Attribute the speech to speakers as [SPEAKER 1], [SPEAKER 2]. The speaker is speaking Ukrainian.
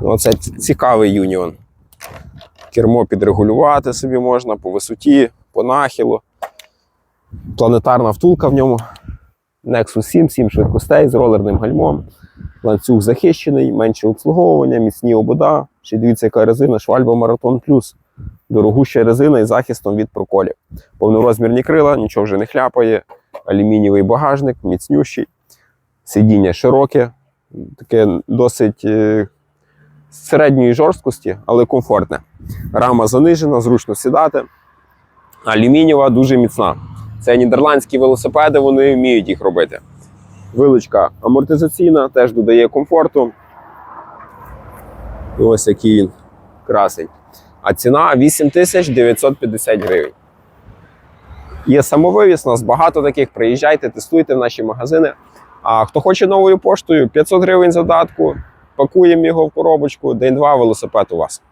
[SPEAKER 1] Оце цікавий юніон. Кермо підрегулювати собі можна по висоті, по нахилу. Планетарна втулка в ньому. Nexus 7, 7 швидкостей з ролерним гальмом. Ланцюг захищений, менше обслуговування, міцні обода. Ще дивіться, яка резина Швальба Маратон Плюс. Дорогуща резина із захистом від проколів. Повнорозмірні крила, нічого вже не хляпає. Алюмінієвий багажник, міцнющий. Сидіння широке, таке досить е, середньої жорсткості, але комфортне. Рама занижена, зручно сідати. Алюмінієва дуже міцна. Це нідерландські велосипеди, вони вміють їх робити. Виличка амортизаційна, теж додає комфорту. І ось який він красень. А ціна 8950 гривень. Є самовивіз, нас багато таких. Приїжджайте, тестуйте в наші магазини. А хто хоче новою поштою, 500 гривень задатку, пакуємо його в коробочку, день-два велосипед у вас.